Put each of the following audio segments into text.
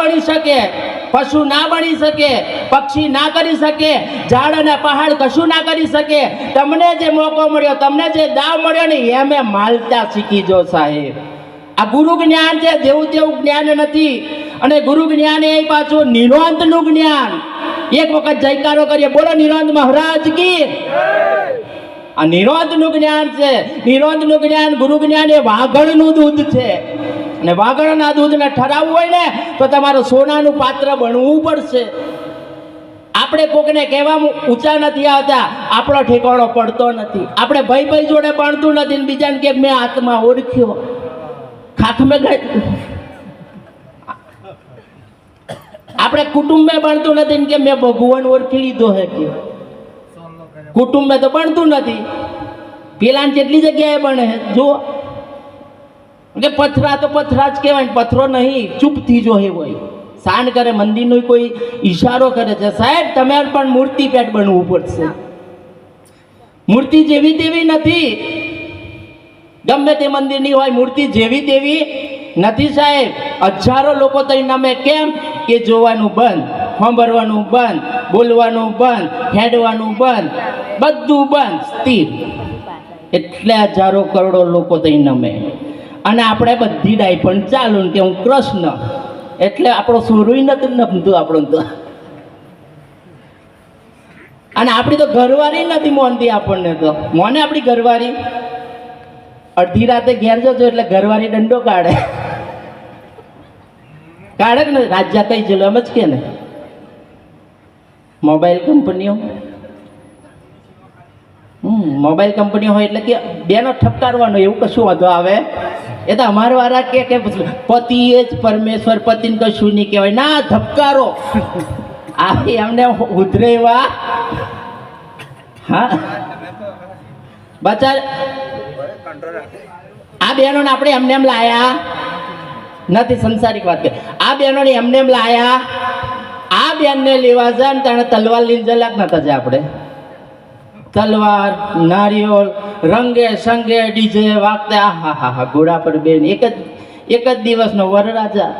બની શકે, પશુ ના બની શકે, પક્ષી ના કરી શકે, ઝાડ અને પહાડ કશું ના કરી શકે. તમને જે મોકો મળ્યો, તમને જે દાવ મળ્યો ને એમે માલતા શીખી જો સાહેબ. આ ગુરુ જ્ઞાન છે, જેવું તેવું જ્ઞાન નથી. અને ગુરુ જ્ઞાન એ પાછું નિરોંતનું જ્ઞાન. એક વખત જયકારો કરીએ, બોલો નિરોંત મહારાજ કી. આ નિરોંતનું જ્ઞાન છે. નિરોંધનું જ્ઞાન ગુરુ જ્ઞાન એ વાઘણનું દૂધ છે. અને વાઘણના દૂધને ઠરાવવું હોય ને, તો તમારે સોનાનું પાત્ર બનવું પડશે. આપણે કોકને કહેવામાં ઊંચા નથી આવતા, આપણો ઠેકાણો પડતો નથી. આપણે ભાઈ ભાઈ જોડે ભણતું નથી ને બીજાને કે મેં હાથમાં ઓળખ્યો. ખાખ મેં ગઈ આપણે કુટુંબે ભણતું નથી કે મેં ભગવાન ઓળખી લીધો હે કે. કુટુંબે તો ભણતું નથી. પેલાને કેટલી જગ્યાએ ભણે જો કે પથરા તો પથરા જ કહેવાય ને પથરો નહીં ચૂપથી જો હોય. સાન કરે મંદિરનો કોઈ ઈશારો કરે છે. સાહેબ તમે પણ મૂર્તિ પેટ બનવું પડશે. મૂર્તિ જેવી તેવી નથી. ગમે તે મંદિરની હોય મૂર્તિ જેવી તેવી નથી સાહેબ. હજારો લોકો તો નામે કેમ? કે જોવાનું બંધ સાંભળવાનું બંધ બોલવાનું બંધ હેડવાનું બંધ બધું બંધ સ્થિર. એટલે હજારો કરોડો લોકો તઈ નમે અને આપણે બધી ડાય પણ ચાલુ કે હું કૃષ્ણ. એટલે આપણો સુરુય નથી નમતું આપણું તો. અને આપણી તો ઘરવાળી નથી મોનતી આપણને તો. મોને આપણી ઘરવાળી અડધી રાતે ઘેર જજો એટલે ઘરવાળી દંડો કાઢે. કાઢે ને રાજ્યા કઈ જેલો એમ જ કે ને. મોબાઈલ કંપનીઓ મોબાઈલ કંપનીઓ હોય એટલે કે બેનો ઠપકારવાનો, એવું કશું વાંધો આવે? એ તો અમારા વાળા કે કે પતિ એ જ પરમેશ્વર, પતિને કશું નહીં કહેવાય. ના ધબકારો આ એમને ઉધરે એવા હા? બચા આ બહેનોને આપણે એમને એમ લાયા. નથી, સંસારિક વાત કે આ બહેનોને એમને એમ લાયા. આ બેનને લેવા જાય ને તાણે તલવાર લઈને જલાક નતા જાય આપણે? તલવાર નારિયોલ રંગે સંગે ડીજે વાગતે આહા હા હા ઘોડા પર બેન એક જ એક જ દિવસનો વરરાજા.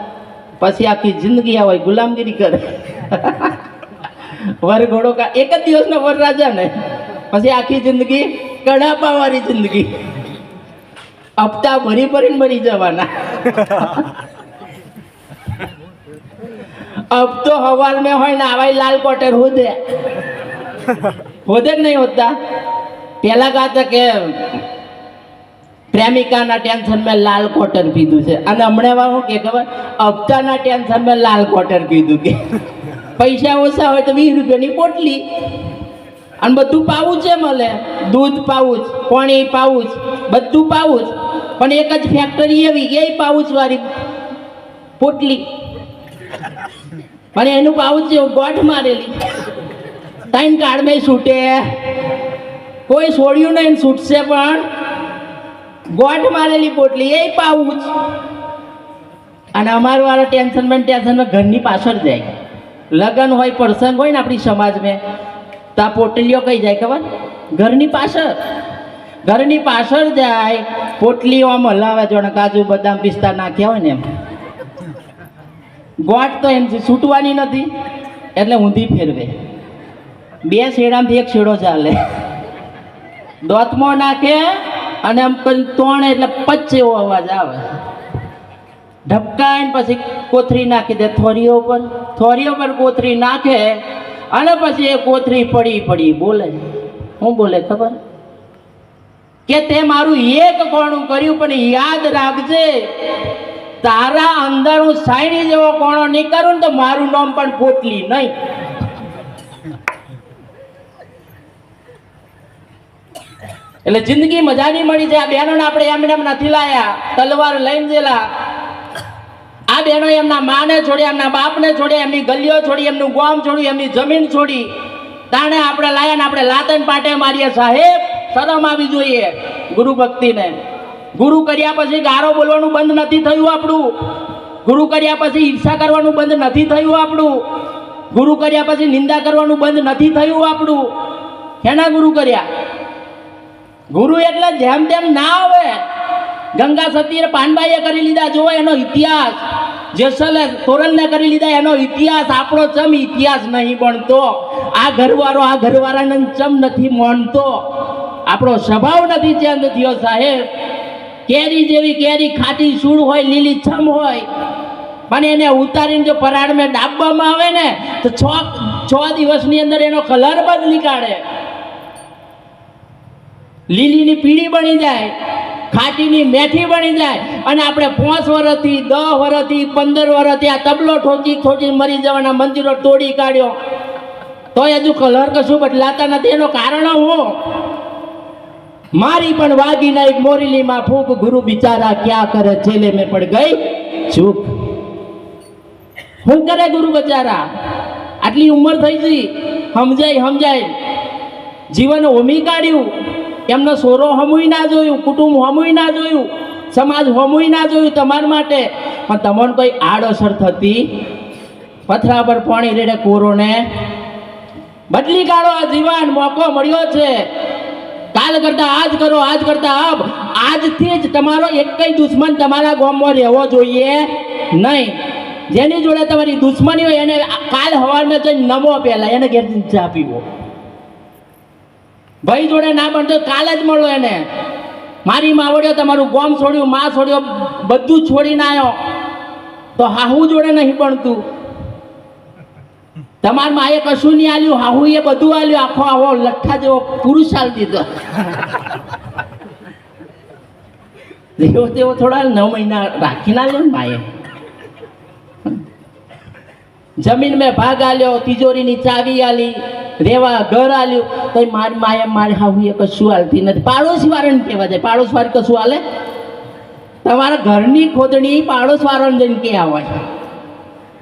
પછી આખી જિંદગી આ ગુલામગીરી કરે. વર ઘોડો કા, એક જ દિવસનો વરરાજા ને. પછી આખી જિંદગી કડાપાવાળી જિંદગી. હપ્તા ભરી ભરીને ભરી જવાના. અબ તો હવાર મેં હોય ને આવાય લાલ કોટેર હું દે જ નહીં હોતા પેલા કહેતા કે પ્રેમિકાના ટેન્શન મેં લાલ કોટર પીધું છે. અને હમણાં શું કે ખબર? હપ્તાના ટેન્શન મેં લાલ કોટર પીધું કે. પૈસા ઓછા હોય તો વીસ રૂપિયાની પોટલી. અને બધું પાવું છે મળે. દૂધ પાવું જ, પાણી પાવું બધું પાવું પણ એક જ ફેક્ટરી એવી, એ પાવું વાળી પોટલી. પણ એનું પાઉચ ગોઠ મારેલી. ત્રણ કાળમાં છૂટે. કોઈ છોડ્યું નહીં છૂટશે પણ ગોઠ મારેલી પોટલી, એ પાઉચ અને અમારું વાળા ટેન્શનમાં ટેન્શનમાં ઘરની પાછળ જાય. લગ્ન હોય, પ્રસંગ હોય ને આપણી સમાજમાં, તો આ પોટલીઓ કઈ જાય ખબર? ઘરની પાછળ. ઘરની પાછળ જાય, પોટલીઓ આમ હલાવે જોડે, કાજુ બદામ પિસ્તા નાખ્યા હોય ને એમ. ગોટ તો એમ છૂટવાની નથી. એટલે ઊંધી ફેરવે. બે શેડામાંથી એક શેડો ચાલે. દોતમો નાખે અને આમ તોણે એટલે પચ્ચે એવો અવાજ આવે. ઢબકાઈને પછી કોથરી નાખી દે, થોરીઓ પર થોરીઓ પર કોથરી નાખે અને પછી એ કોથરી પડી પડી બોલે. શું બોલે ખબર? કે તે મારું એક કોણું કર્યું, પણ યાદ રાખજે, તારા અંદર હું સાયણી જેવો કોણો નહીં કરું ને તો મારું નામ પણ પોટલી નહીં. એટલે જિંદગી મજાની મળી છે આ બહેનોને આપણે એમને એમ નથી લાયા તલવાર લઈને જેલા આ બહેનો એમના માને છોડી એમના બાપને છોડ્યા, એમની ગલીઓ છોડી, એમનું ગામ છોડ્યું, એમની જમીન છોડી. તાણે આપણે લાયા ને આપણે લાતન પાટે મારીએ. સાહેબ, શરમ આવી જોઈએ ગુરુ ભક્તિને. ગુરુ કર્યા પછી ગારો બોલવાનું બંધ નથી થયું આપણું. ગુરુ કર્યા પછી ઈર્ષા કરવાનું બંધ નથી થયું આપણું. ગુરુ કર્યા પછી નિંદા કરવાનું બંધ નથી થયું આપણું. એના ગુરુ કર્યા? ગુરુ એટલે જેમ તેમ ના આવે. ગંગા સતીએ પાનબાઈએ કરી લીધા, જોવો એનો ઇતિહાસ. જેસલે તોરણને કરી લીધા, એનો ઇતિહાસ આપણો ચમ ઇતિહાસ નહીં બનતો. આ ઘરવાળો આ ઘરવાળાને ચમ નથી માનતો. આપણો સ્વભાવ નથી ચેન્જ થયો સાહેબ. કેરી જેવી કેરી ખાટી સૂળ હોય, લીલી છમ હોય. પણ એને ઉતારીને જો પરાળમાં ડાબવામાં આવે ને, તો છ છ દિવસની અંદર એનો કલર બદલી કાઢે. લીલીની પીળી બની જાય, ખાટીની મેથી બની જાય અને આપણે પાંચ વર્ષથી દસ વર્ષથી પંદર વર્ષથી આ તબલો ઠોકી ઠોકી મરી જવાના મંદિરો તોડી કાઢ્યો. તોય હજુ કલર કશું બદલાતા નથી. એનો કારણ હું? મારી પણ વાગી ના એક મોરીલીમાં ફૂક, ગુરુ બિચારા ક્યાં કરે? છેલ્લે મેં પણ ગઈ ચૂક શું કરે ગુરુ બચારા? આટલી ઉંમર થઈ ગઈ. સમજાય સમજાય. જીવન હોમી કાઢ્યું. એમનો સોરો હમુય ના જોયું, કુટુંબ હમુય ના જોયું, સમાજ હમુય ના જોયું તમારા માટે. પણ તમને કોઈ આડઅસર થતી પથરા પર પાણી રેડે કોરોને. બદલી કાઢો આ જીવન, મોકો મળ્યો છે. કાલ કરતા આજ કરો, આજ કરતા અબ આજથી જ તમારો એકય દુશ્મન તમારા ગામમાં રહેવો જોઈએ નહીં. જેની જોડે તમારી દુશ્મની હોય એને કાલ સવારમાં જઈને નમો પહેલાં, એને ઘેર આપીવો ભાઈ જોડે ના બનતો કાલે જ મળો એને. મારી માવડ્યો તમારું ગોમ છોડ્યું, માં છોડ્યો, બધું છોડીને આવ્યો તો હાહુ જોડે નહીં બનતું. તમારા માએ કશું નહીં આલ્યું હાહુ એ બધું આલ્યું, આખો આવો લઠ્ઠા જેવો પુરુષ આલ દીધો. જેવો તેવો થોડા નવ મહિના રાખી ના લ્યો ને માએ. જમીન મેં ભાગ આલ્યો, તિજોરીની ચાવી આલી, રેવા ઘર આલ્યું. તો મારી માએ મારી એ કશું હાલતી નથી. પાડોશી વાળાને કહેવા જાય. પાડોશ કશું હાલે તમારા ઘરની ખોદણી પાડોશ વાળાને જઈને કે આવે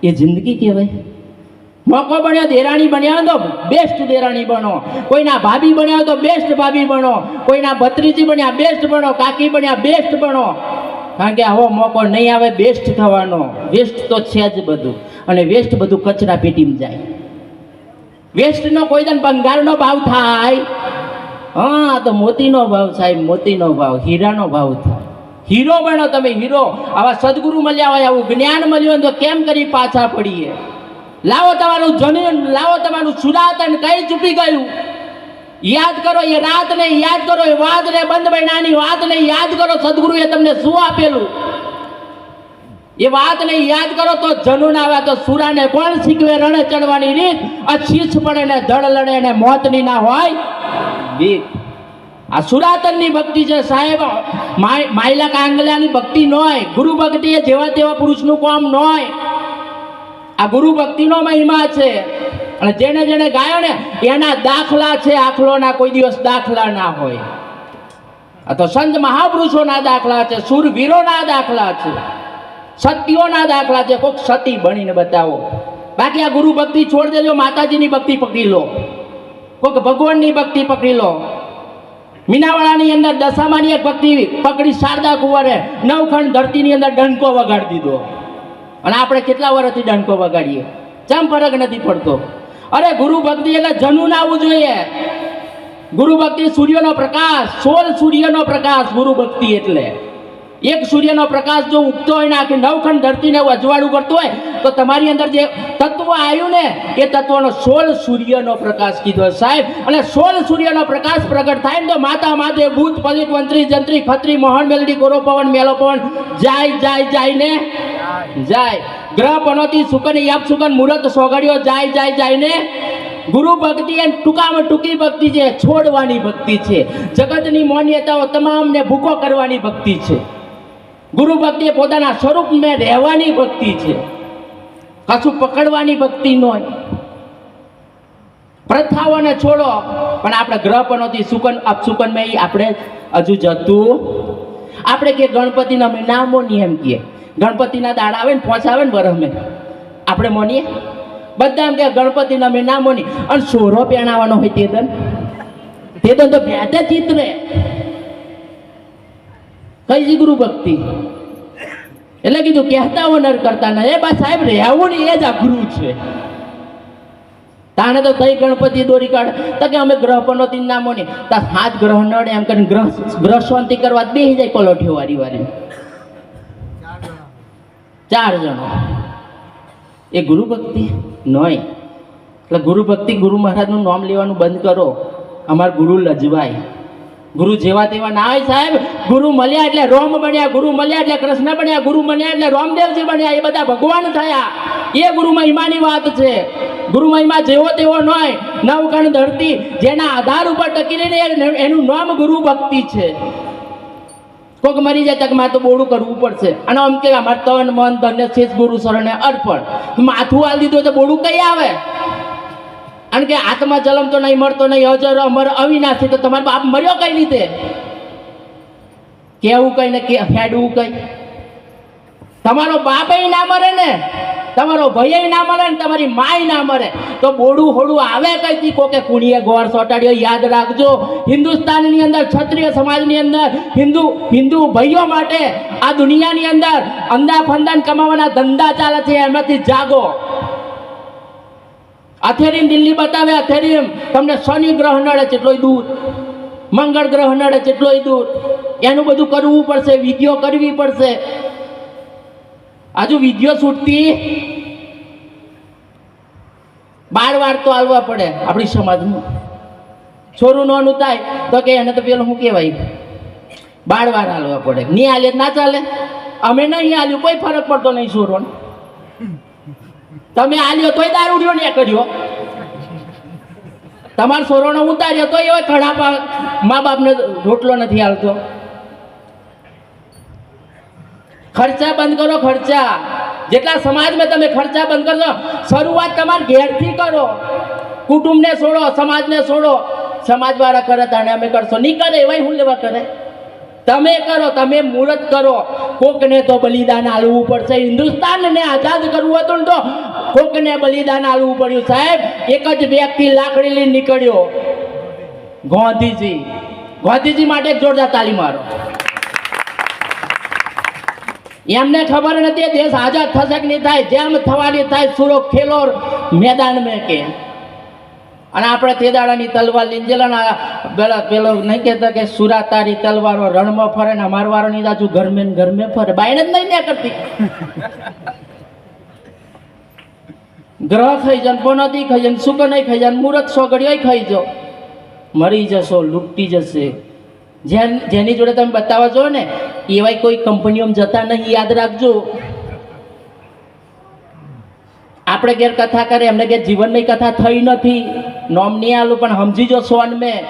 એ જિંદગી કહેવાય. મોકો બન્યો, દેરાણી બન્યા તો બેસ્ટ દેરાણી બનો. કોઈના ભાભી બન્યા તો બેસ્ટ ભાભી બનો. કોઈના ભત્રીજી બન્યા બેસ્ટ બનો. કાકી બન્યા બેસ્ટ બનો. કારણ કે આવો મોકો નહીં આવે બેસ્ટ થવાનો. વેસ્ટ તો છે જ બધું. અને વેસ્ટ બધું કચરા પેટીમાં જાય. વેસ્ટનો કોઈ દન બંગાળનો ભાવ થાય. હા, તો મોતીનો ભાવ સાહેબ, મોતીનો ભાવ, હીરાનો ભાવ થાય. હીરો બનો તમે, હીરો. આવા સદગુરુ મળ્યા હોય, આવું જ્ઞાન મળ્યું તો કેમ કરી પાછા પડીએ? લાવો તમારું જમીન, લાવો તમારું સુરાતન કઈ ચૂકી ગયું? યાદ કરો એ રાત ને યાદ કરો એ વાત ને બંધ નાની વાત ને યાદ કરો, સદગુરુએ તમને શું આપેલું? એ વાત ને યાદ કરો તો જનુન આવે તો સુરાને કોણ શીખવે રણે ચડવાની રીત? શીશ પડે ને ધડ લડે ને મોતની ના હોય? રીત. આ સુરાતનની ભક્તિ છે સાહેબ, માય- માયલા કાંગલાની ભક્તિ નોય, ગુરુ ભક્તિ એ જેવા તેવા પુરુષનું કામ હોય આ ગુરુ ભક્તિનો મહિમા છે. અને જેને જેને ગાયો ને, એના દાખલા છે આખલોના, કોઈ દિવસ દાખલા ના હોય. આ તો સંત મહાપુરુષોના દાખલા છે, સુરવીરોના દાખલા છે, સતીઓના દાખલા છે કોઈક સતી બનીને બતાવો. બાકી આ ગુરુ ભક્તિ છોડ દેજો, માતાજીની ભક્તિ પકડી લો. કોઈક ભગવાનની ભક્તિ પકડી લો. મીનાવાળાની અંદર દશામાની એક ભક્તિ પકડી શારદા કુંવરે નવખંડ ધરતીની અંદર ડંકો વગાડી દીધો. અને આપણે કેટલા વર્ષથી ડંકો વગાડીએ? ચમ ફરક નથી પડતો? અરે ગુરુ ભક્તિ એટલે જનુન આવવું જોઈએ. ગુરુ ભક્તિ સૂર્યનો પ્રકાશ, સોળ સૂર્યનો પ્રકાશ ગુરુ ભક્તિ એટલે. એક સૂર્યનો પ્રકાશ જો ઉગતો હોય ને આખી નવખંડ ધરતીને અજવાળું કરતો હોય, તો તમારી અંદર જે તત્વ આવ્યું ને, એ તત્વનો સોળ સૂર્યનો પ્રકાશ કીધો સાહેબ. અને સોળ સૂર્યનો પ્રકાશ પ્રગટ થાય ને તો માતા માધે ભૂત પલિત મંત્રી જંત્રી ખત્રી મોહન, મેલડી, ગોરો પવન, મેલો પવન, જાય જાય જાય ને, જાય. ગ્રહ પનોતી સુકન યાપ સુકન મુહૂર્ત સોગડિયો જાય જાય, જાયને ગુરુ ભક્તિ એ ટૂંકામાં ટૂંકી ભક્તિ છે, છોડવાની ભક્તિ છે. જગતની માન્યતાઓ તમામને ભૂકો કરવાની ભક્તિ છે. ગુરુ ભક્તિ એ પોતાના સ્વરૂપમાં રહેવાની ભક્તિ છે. કશું પકડવાની ભક્તિ ન પ્રથાઓને છોડો, પણ આપણે ગ્રહ પનોતી સુકન અપસુકનમાં આપણે હજુ જતું. આપણે કે ગણપતિના નામો નિયમ કહીએ ગણપતિના દાડા આવે ને પોચ આવે ને બરહમે આપણે મોનીએ? બધા એમ કે ગણપતિના ના મોની. અને સોરો પહેણાવાનો હોય તે દન. તે દન તો ભેતે ચિત્રે કઈ જી ગુરુ ભક્તિ? એટલે કીધું, કહેતા હો, નર કરતા ના. એ બા સાહેબ, રહેવું ને એ જ ગુરુ છે. તાણે તો કઈ ગણપતિ દોરી કાઢ. તો કે અમે ગ્રહ પનોતી નામો ને તાર હાથ ગ્રહ નડે એમ કરીને ગ્રહ ગ્રહ શાંતિ કરવા બે જાય પલોઠીઓ વારી વારી ચાર જણો. એ ગુરુ ભક્તિ નહીં એટલે ગુરુ ભક્તિ ગુરુ મહારાજનું નામ લેવાનું બંધ કરો. અમાર ગુરુ લજવાય. ગુરુ જેવા તેવા ના હોય સાહેબ. ગુરુ મળ્યા એટલે રોમ બન્યા, ગુરુ મળ્યા એટલે કૃષ્ણ બન્યા, ગુરુ બન્યા એટલે રોમદેવજી બન્યા, એ બધા ભગવાન થયા. એ ગુરુ મહિમાની વાત છે. ગુરુ મહિમા જેવો તેવો ન હોય નવકણ ધરતી જેના આધાર ઉપર ટકી રહીને એનું નામ ગુરુ ભક્તિ છે. કોક મરી જાય તક તો બોડું કરવું પડશે. અને આમ કે અમારે તન, મન, ધન્ય, શેષ, ગુરુ, શરણે અર્પણ. માથું આલ દીધું તો બોડું કઈ આવે? અને કે આત્મા જલમ તો નહીં મળતો નહીં, અજર, અમર, અવિનાશી, તો તમારો બાપ મર્યો કઈ રીતે? કેવું કઈ ને કે હેડવું કઈ? તમારો બાપ ના મરે ને? તમારો ભય ના મરે ને તમારી માય ના મરે તો બોડું હોડું આવે કઈથી? કોકે કુણીએ ગોળ સોટાડ્યો, યાદ રાખજો. હિન્દુસ્તાનની અંદર, ક્ષત્રિય સમાજની અંદર, હિન્દુ હિન્દુ ભાઈઓ માટે આ દુનિયાની અંદર અંદા ફંદાન કમાવાના ધંધા ચાલે છે, એમાંથી જાગો. અથેરીમ દિલ્હી બતાવે, અથેરીમ, તમને શનિ ગ્રહ નડે કેટલોય દૂર, મંગળ ગ્રહ નડે કેટલોય દૂર. એનું બધું કરવું પડશે, વિધિઓ કરવી પડશે. હજુ વીડિયો છૂટતી. બાર વાર તો આવવા પડે આપણી સમાજમાં. છોરું નોનું થાય તો કે એને તો પેલું શું કહેવાય? બાર વાર હાલવા પડે. નહીં હાલે ના ચાલે. અમે નહીં હાલ્યું, કોઈ ફરક પડતો નહીં છોરોને. તમે હાલ્યો તોય દારૂડિયો ને કર્યો તમારો છોરોનો ઉતાર્યો તો એવા ઘણા મા બાપને રોટલો નથી આવતો ખર્ચા બંધ કરો, ખર્ચા. જેટલા સમાજમાં તમે ખર્ચા બંધ કરશો શરૂઆત તમારા ઘેરથી કરો. કુટુંબને છોડો, સમાજને છોડો. સમાજવાળા કરે તાને અમે કરશો. નહીં કરે, એવાય હું લેવા કરે? તમે કરો, તમે મુહૂર્ત કરો. કોકને તો બલિદાન આલવું પડશે. હિન્દુસ્તાનને આઝાદ કરવું હતું ને તો કોકને બલિદાન આલવું પડ્યું. સાહેબ, એક જ વ્યક્તિ લાકડી લઈને નીકળ્યો. ગાંધીજી. ગાંધીજી માટે જોરદાર તાલીમ મારો. એમને ખબર નથી દેશ આઝાદ થશે કે નહીં થાય, જેમ થવાની થાય સુરો ખેલો મેદાન મેં કે. અને આપણે તે દાડાની તલવાર લીંજેલા પેલા પેલો નહીં કહેતા કે સુરા તારી તલવારો રણમાં ફરે ને મારવારો નહીં ની દાજુ ઘરમે ને ઘરમે ફરે. બાયને જ નહીં ને કરતી. ગ્રહ ખાઈ જાય પનોતી ખાઈ જાય નહીં ખાઈ જાય મુહૂર્ત સોગડીઓ ખાઈ જો મરી જશો લૂંટી જશે. જેન, જેની જોડે તમે બતાવવા જો ને, એવાય કોઈ કંપનીઓમાં જતા નહીં, યાદ રાખજો. આપણે ઘેર કથા કરે, એમને ઘેર જીવનની કથા થઈ નથી. નોમ નહીં આલું, પણ સમજી જો સોન મેં.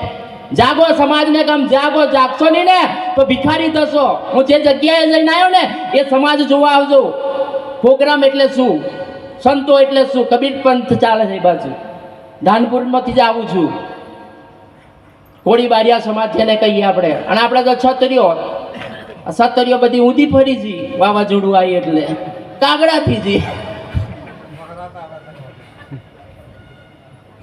જાગો સમાજને કામ, જાગો, જાગશો નહીં ને, તો ભિખારી થશો. હું જે જગ્યાએ જઈને આવ્યો ને, એ સમાજ જોવા આવજો. પ્રોગ્રામ એટલે શું? સંતો એટલે શું? કબીર પંથ ચાલે છે બાજુ. ધાનપુરમાંથી જ આવું છું. કોળી બારિયા સમાજ ને કહીએ આપણે. અને આપણે તો છતરીઓ. છતરીઓ બધી ઊંધી ફરી જી. વાવાઝોડું આવી એટલે. કાગડાથી જી.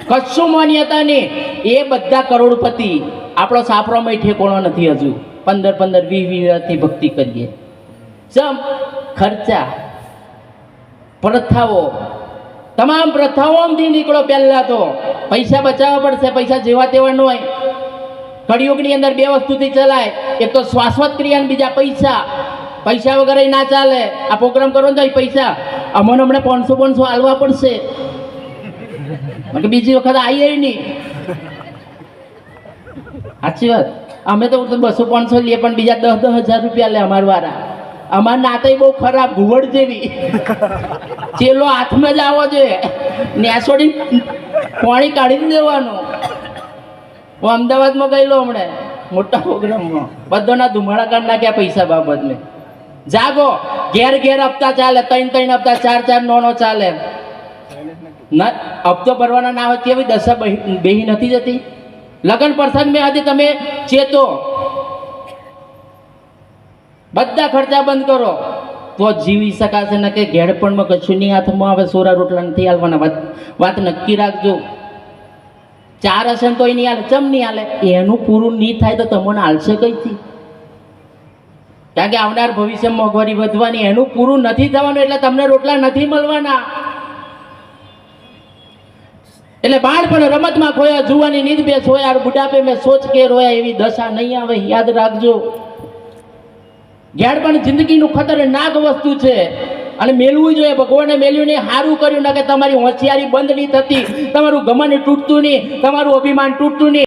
કશું માન્યતા નહીં. એ બધા કરોડપતિ. આપણો સાપરોમાં ઠેકોણો નથી હજુ. પંદર પંદર વીસ વીસથી ભક્તિ કરીએ. જમ, ખર્ચા, પ્રથાઓ. તમામ પ્રથાઓમાંથી નીકળો પહેલા તો. પૈસા બચાવવા પડશે. પૈસા જેવા તેવા ન હોય. કળિયુગની અંદર બે વસ્તુથી ચલાય. એક તો શ્વાસવત ક્રિયા અને બીજા પૈસા. પૈસા વગર ના ચાલે. આ પ્રોગ્રામ કરો ને પૈસા. અમને હમણાં પાંચસો પાંચસો હાલવા પડશે. બીજી વખત આવીએ નહીં સાચી વાત. અમે તો બસો પાંચસો લઈએ પણ બીજા દસ દસ હજાર રૂપિયા લે અમારા વાળા. અમાર નાતે બહુ ખરાબ, ઘુવડ જેવી. ચેલો હાથમાં જ આવો જોઈએ નેસોડી પાણી કાઢી દેવાનું. હું અમદાવાદમાં ગયેલો હમણાં. મોટા પ્રોગ્રામમાં. બધોના ધુમાડા કાઢ નાખ્યા પૈસા બાબતને. જાગો. ઘેર ઘેર હપ્તા ચાલે ત્રણ ત્રણ હપ્તા ચાર ચાર નોનો ચાલે. ના હપ્તો ભરવાના ના હોય કેવી દશા બેહી બેહી નથી જતી. લગ્ન પ્રસંગ મેં હતી તમે ચેતો. બધા ખર્ચા બંધ કરો. તો જીવી શકાશે ને કે ઘેડપણમાં કશું નહીં હાથમાં આવે સોરા રોટલા નથી હાલવાના વાત વાત નક્કી રાખજો. ચાર હશે ને તો નહીં હાલે. ચમ નહીં હાલે? એનું પૂરું નહીં થાય તો તમને હાલશે કઈથી? કારણ કે આવનાર ભવિષ્યમાં મોંઘવારી વધવાની, એનું પૂરું નથી થવાનું એટલે તમને રોટલા નથી મળવાના. એટલે બાળપણ રમતમાં ખોયા જુવાની નીંદ બે સોયા બુઢાપે મેં સોચ કે રોયા એવી દશા નહીં આવે. યાદ રાખજો. ઘેડ પણ જિંદગીનું ખતરનાક વસ્તુ છે. અને મેળવું જોઈએ. ભગવાને મેળવ્યું નહીં. સારું કર્યું, ના કે તમારી હોશિયારી બંધ નહીં થતી. તમારું ગમન તૂટતું નહીં. તમારું અભિમાન તૂટતું નહીં.